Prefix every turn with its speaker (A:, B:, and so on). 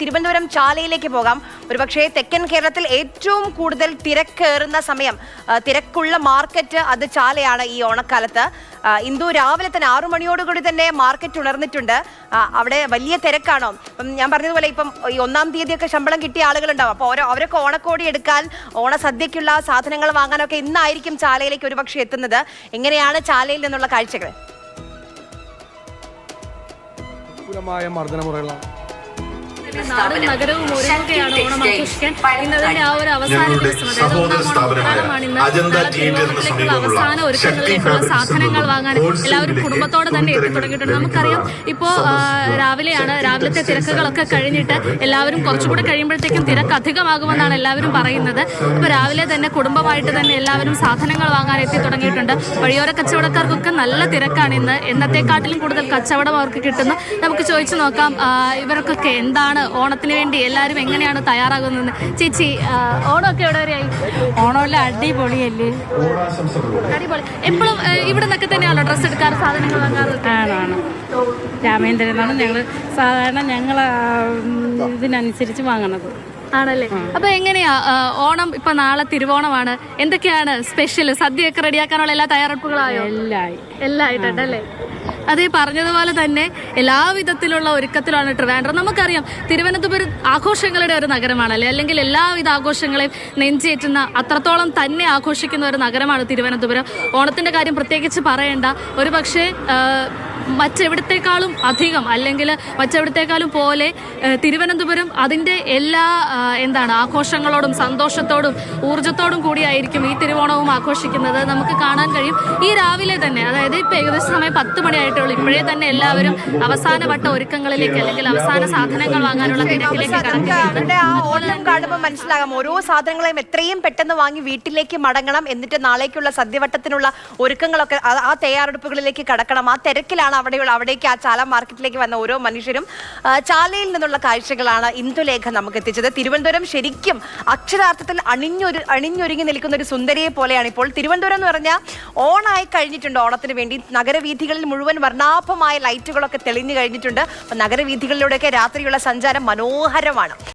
A: തിരുവനന്തപുരം ചാലയിലേക്ക് പോകാം. ഒരുപക്ഷേ തെക്കൻ കേരളത്തിൽ ഏറ്റവും കൂടുതൽ തിരക്കേറുന്ന സമയം തിരക്കുള്ള മാർക്കറ്റ് അത് ചാലയാണ് ഈ ഓണക്കാലത്ത്. ഇന്ദു രാവിലെ തന്നെ ആറു മണിയോടുകൂടി തന്നെ മാർക്കറ്റ് ഉണർന്നിട്ടുണ്ട്. അവിടെ വലിയ തിരക്കാണോ? ഞാൻ പറഞ്ഞതുപോലെ ഇപ്പം ഈ ഒന്നാം തീയതിയൊക്കെ ശമ്പളം കിട്ടിയ ആളുകളുണ്ടാവും. അപ്പോൾ ഓരോ അവരൊക്കെ ഓണക്കോടി എടുക്കാൻ ഓണസദ്യക്കുള്ള സാധനങ്ങൾ വാങ്ങാനൊക്കെ ഇന്നായിരിക്കും ചാലയിലേക്ക് ഒരുപക്ഷെ എത്തുന്നത്. എങ്ങനെയാണ് ചാലയിൽ നിന്നുള്ള കാഴ്ചകൾ?
B: അനുകൂലമായ മർദ്ദനമുറകളാണ്
C: നാടും നഗരവും ഒരുങ്ങുകയാണ് ഓണം ആഘോഷിക്കാൻ. ഇന്നതിന്റെ ആ ഒരു അവസാന ദിവസം അതായത്
D: സ്ഥാപനമായ
C: ഓണമാണ് ഇന്ന്
D: സമീപമുള്ള
C: അവസാന ഒരുക്കങ്ങളിലേക്കുള്ള സാധനങ്ങൾ വാങ്ങാൻ എല്ലാവരും കുടുംബത്തോടെ തന്നെ
D: എത്തി
C: തുടങ്ങിയിട്ടുണ്ട്. നമുക്കറിയാം ഇപ്പോ രാവിലെയാണ് രാവിലത്തെ തിരക്കുകളൊക്കെ കഴിഞ്ഞിട്ട് എല്ലാവരും കുറച്ചുകൂടെ കഴിയുമ്പോഴത്തേക്കും തിരക്ക് അധികമാകുമെന്നാണ് എല്ലാവരും പറയുന്നത്. ഇപ്പൊ രാവിലെ തന്നെ കുടുംബമായിട്ട് തന്നെ എല്ലാവരും സാധനങ്ങൾ വാങ്ങാൻ എത്തി തുടങ്ങിയിട്ടുണ്ട്. വഴിയോര കച്ചവടക്കാർക്കൊക്കെ നല്ല തിരക്കാണ് ഇന്ന്. എന്നത്തെക്കാട്ടിലും കൂടുതൽ കച്ചവടം അവർക്ക് കിട്ടുന്നു. നമുക്ക് ചോദിച്ചു നോക്കാം ഇവർക്കൊക്കെ എന്താണ് ഓണത്തിന് വേണ്ടി എല്ലാവരും എങ്ങനെയാണ് തയ്യാറാകുന്നത്? ചേച്ചി ഓണമൊക്കെ എവിടെ വരെയായി?
E: ഓണമെല്ലാം അടിപൊളിയല്ലേ?
C: അടിപൊളി. എപ്പോഴും ഇവിടെ നിന്നൊക്കെ തന്നെയാണോ ഡ്രസ്സ് എടുക്കാറ് സാധനങ്ങൾ വാങ്ങാറ്?
E: ആണാണ്. രാമേന്ദ്രനാണ് ഞങ്ങൾ സാധാരണ ഞങ്ങൾ ഇതിനനുസരിച്ച് വാങ്ങണത്
C: ആണല്ലേ? അപ്പൊ എങ്ങനെയാ ഓണം ഇപ്പൊ നാളെ തിരുവോണമാണ്. എന്തൊക്കെയാണ് സ്പെഷ്യൽ സദ്യയൊക്കെ റെഡിയാക്കാനുള്ള എല്ലാ തയ്യാറെടുപ്പുകളായോ?
E: എല്ലായി.
C: എല്ലാം ആയിട്ടുണ്ടല്ലേ അതേ പറഞ്ഞതുപോലെ തന്നെ എല്ലാവിധത്തിലുള്ള ഒരുക്കത്തിലാണ് ട്രിവാൻഡ്രം. നമുക്കറിയാം തിരുവനന്തപുരം ആഘോഷങ്ങളുടെ ഒരു നഗരമാണല്ലേ? അല്ലെങ്കിൽ എല്ലാവിധ ആഘോഷങ്ങളെയും നെഞ്ചേറ്റുന്ന അത്രത്തോളം തന്നെ ആഘോഷിക്കുന്ന ഒരു നഗരമാണ് തിരുവനന്തപുരം. ഓണത്തിന്റെ കാര്യം പ്രത്യേകിച്ച് പറയേണ്ട. ഒരു പക്ഷേ മറ്റെവിടത്തേക്കാളും അധികം അല്ലെങ്കിൽ മറ്റെവിടത്തേക്കാളും പോലെ തിരുവനന്തപുരം അതിന്റെ എല്ലാ എന്താണ് ആഘോഷങ്ങളോടും സന്തോഷത്തോടും ഊർജത്തോടും കൂടിയായിരിക്കും ഈ തിരുവോണവും ആഘോഷിക്കുന്നത്. നമുക്ക് കാണാൻ കഴിയും. ഈ രാവിലെ തന്നെ അതായത് ഇപ്പം ഏകദേശം സമയം പത്ത് മണിയായിട്ടുള്ളൂ. ഇപ്പോഴേ തന്നെ എല്ലാവരും അവസാനവട്ട ഒരുക്കങ്ങളിലേക്ക് അല്ലെങ്കിൽ അവസാന സാധനങ്ങൾ വാങ്ങാനുള്ള തിരക്കിലേക്ക്
A: കാണുമ്പോൾ മനസ്സിലാകാം. ഓരോ സാധനങ്ങളെയും എത്രയും പെട്ടെന്ന് വാങ്ങി വീട്ടിലേക്ക് മടങ്ങണം എന്നിട്ട് നാളേക്കുള്ള സദ്യവട്ടത്തിനുള്ള ഒരുക്കങ്ങളൊക്കെ ആ തയ്യാറെടുപ്പുകളിലേക്ക് കടക്കണം. ആ തിരക്കിലാണ് അവിടെയുള്ള അവിടേക്ക് ആ ചാല മാർക്കറ്റിലേക്ക് വന്ന ഓരോ മനുഷ്യരും ചാലയിൽ നിന്നുള്ള കാഴ്ചകളാണ് ഇന്ദുലേഖ നമുക്ക് എത്തിച്ചത് തിരുവനന്തപുരം ശരിക്കും അക്ഷരാർത്ഥത്തിൽ അണിഞ്ഞൊരു അണിഞ്ഞൊരുങ്ങി നിൽക്കുന്ന ഒരു സുന്ദരിയെ പോലെയാണ് ഇപ്പോൾ. തിരുവനന്തപുരം എന്ന് പറഞ്ഞാൽ ഓണായി കഴിഞ്ഞിട്ടുണ്ട് ഓണത്തിന് വേണ്ടി. നഗരവീഥികളിൽ മുഴുവൻ വർണാഭമായ ലൈറ്റുകളൊക്കെ തെളിഞ്ഞു കഴിഞ്ഞിട്ടുണ്ട്. നഗരവീഥികളിലൂടെയൊക്കെ രാത്രിയുള്ള സഞ്ചാരം മനോഹരമാണ്.